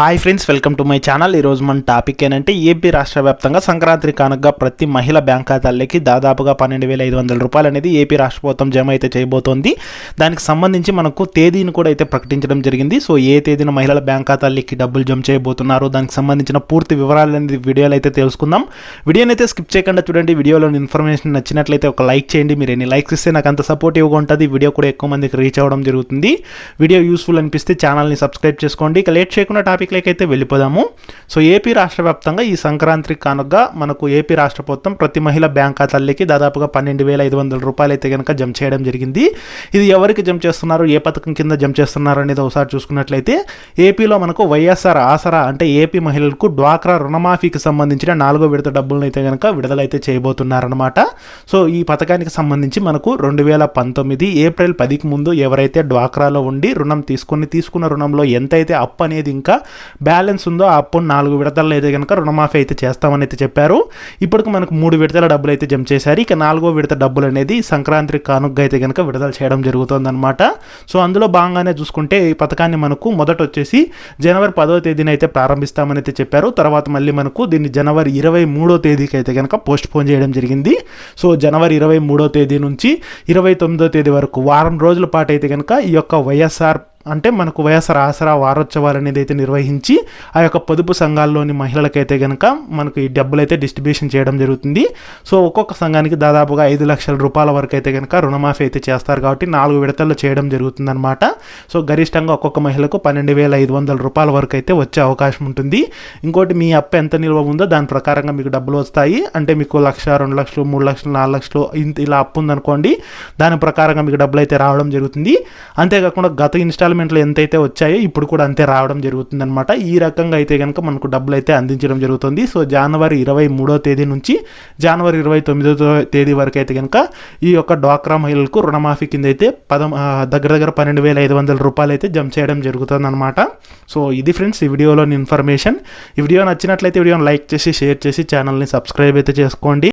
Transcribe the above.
Hi friends welcome to my channel ఈరోజు మన topic ఏంటంటే ఏపీ రాష్ట్ర వ్యాప్తంగా సంక్రాంతి కానుకగా ప్రతి మహిళ బ్యాంక్ ఖాతాలకి దాదాపుగా పన్నెండు వేల ఐదు వందల రూపాయలు అనేది ఏపీ రాష్ట్ర ప్రభుత్వం జమ అయితే చేయబోతోంది. దానికి సంబంధించి మనకు తేదీని కూడా అయితే ప్రకటించడం జరిగింది. సో ఏ తేదీన మహిళల బ్యాంక్ ఖాతాలకి డబ్బులు జమ చేయబోతున్నారు దానికి సంబంధించిన పూర్తి వివరాలు అనేది వీడియోలు అయితే తెలుసుకుందాం. వీడియోని అయితే స్కిప్ చేయకుండా చూడండి. వీడియోలోని ఇన్ఫర్మేషన్ నచ్చినట్లయితే ఒక లైక్ చేయండి. మీరు ఎన్ని లైక్స్ ఇస్తే నాకు అంత సపోర్టివ్గా ఉంటుంది. వీడియో కూడా ఎక్కువ మందికి రీచ్ అవ్వడం జరుగుతుంది. వీడియో యూస్ఫుల్ అనిపిస్తే ఛానల్ని సబ్స్క్రైబ్ చేసుకోండి. ఇక లేట్ చేయకుండా టాపిక్ అయితే వెళ్ళిపోదాము. సో ఏపీ రాష్ట్ర వ్యాప్తంగా ఈ సంక్రాంతి కానుకగా మనకు ఏపీ రాష్ట్ర ప్రభుత్వం ప్రతి మహిళ బ్యాంక్ ఖాతాలకి దాదాపుగా పన్నెండు వేల ఐదు వందల రూపాయలు అయితే కనుక జమ చేయడం జరిగింది. ఇది ఎవరికి జమ చేస్తున్నారు? ఏ పథకం కింద జమ చేస్తున్నారు అనేది ఒకసారి చూసుకున్నట్లయితే ఏపీలో మనకు వైఎస్ఆర్ ఆసరా అంటే ఏపీ మహిళలకు డ్వాక్రా రుణమాఫీకి సంబంధించిన నాలుగో విడత డబ్బులను అయితే కనుక విడుదలైతే చేయబోతున్నారనమాట సో ఈ పథకానికి సంబంధించి మనకు రెండు వేల పంతొమ్మిది ఏప్రిల్ పదికి ముందు ఎవరైతే డ్వాక్రాలో ఉండి రుణం తీసుకుని తీసుకున్న రుణంలో ఎంతైతే అప్పు అనేది ఇంకా బ్యాలెన్స్ ఉందో ఆ అప్పును నాలుగు విడతల్లో అయితే కనుక రుణమాఫీ అయితే చేస్తామని అయితే చెప్పారు. ఇప్పటికి మనకు మూడు విడతల డబ్బులు అయితే జమ చేశారు. ఇక నాలుగో విడత డబ్బులు అనేది సంక్రాంతి కానుగ్గా అయితే కనుక విడుదల చేయడం జరుగుతుందన్నమాట. సో అందులో భాగంగానే చూసుకుంటే ఈ పథకాన్ని మనకు మొదట వచ్చేసి జనవరి పదో తేదీన అయితే ప్రారంభిస్తామని అయితే చెప్పారు. తర్వాత మళ్ళీ మనకు దీన్ని జనవరి ఇరవై మూడో తేదీకి అయితే కనుక పోస్ట్ పోన్ చేయడం జరిగింది. సో జనవరి ఇరవై మూడో తేదీ నుంచి ఇరవై తొమ్మిదో తేదీ వరకు వారం రోజుల పాటు అయితే కనుక ఈ యొక్క వైఎస్ఆర్ అంటే మనకు వైఎస్ఆర్ ఆసరా వారోత్సవాలు అనేది అయితే నిర్వహించి ఆ యొక్క పొదుపు సంఘాల్లోని మహిళలకైతే కనుక మనకు ఈ డబ్బులు అయితే డిస్ట్రిబ్యూషన్ చేయడం జరుగుతుంది. సో ఒక్కొక్క సంఘానికి దాదాపుగా ఐదు లక్షల రూపాయల వరకు అయితే కనుక రుణమాఫీ అయితే చేస్తారు కాబట్టి నాలుగు విడతల్లో చేయడం జరుగుతుందన్నమాట. సో గరిష్టంగా ఒక్కొక్క మహిళకు పన్నెండు వేల ఐదు వందల రూపాయల వరకు అయితే వచ్చే అవకాశం ఉంటుంది. ఇంకోటి మీ అప్పు ఎంత నిల్వ ఉందో దాని ప్రకారంగా మీకు డబ్బులు వస్తాయి. అంటే మీకు లక్ష రెండు లక్షలు మూడు లక్షలు నాలుగు లక్షలు ఇంత ఇలా అప్పు ఉందనుకోండి దాని ప్రకారంగా మీకు డబ్బులు అయితే రావడం జరుగుతుంది. అంతేకాకుండా గత ఇన్స్టాల్మెంట్లు ఎంతైతే వచ్చాయో ఇప్పుడు కూడా అంతే రావడం జరుగుతుంది అనమాట ఈ రకంగా అయితే కనుక మనకు డబ్బులు అయితే అందించడం జరుగుతుంది. సో జనవరి ఇరవై మూడో తేదీ నుంచి జనవరి ఇరవై తొమ్మిదో తేదీ వరకు అయితే కనుక ఈ యొక్క డ్వాక్రా మహిళలకు రుణమాఫీ కింద అయితే పదం దగ్గర దగ్గర పన్నెండు వేల ఐదు వందల రూపాయలు అయితే జమ చేయడం జరుగుతుంది అనమాట సో ఇది ఫ్రెండ్స్ ఈ వీడియోలోని ఇన్ఫర్మేషన్. ఈ వీడియో నచ్చినట్లయితే వీడియోని లైక్ చేసి షేర్ చేసి ఛానల్ని సబ్స్క్రైబ్ అయితే చేసుకోండి.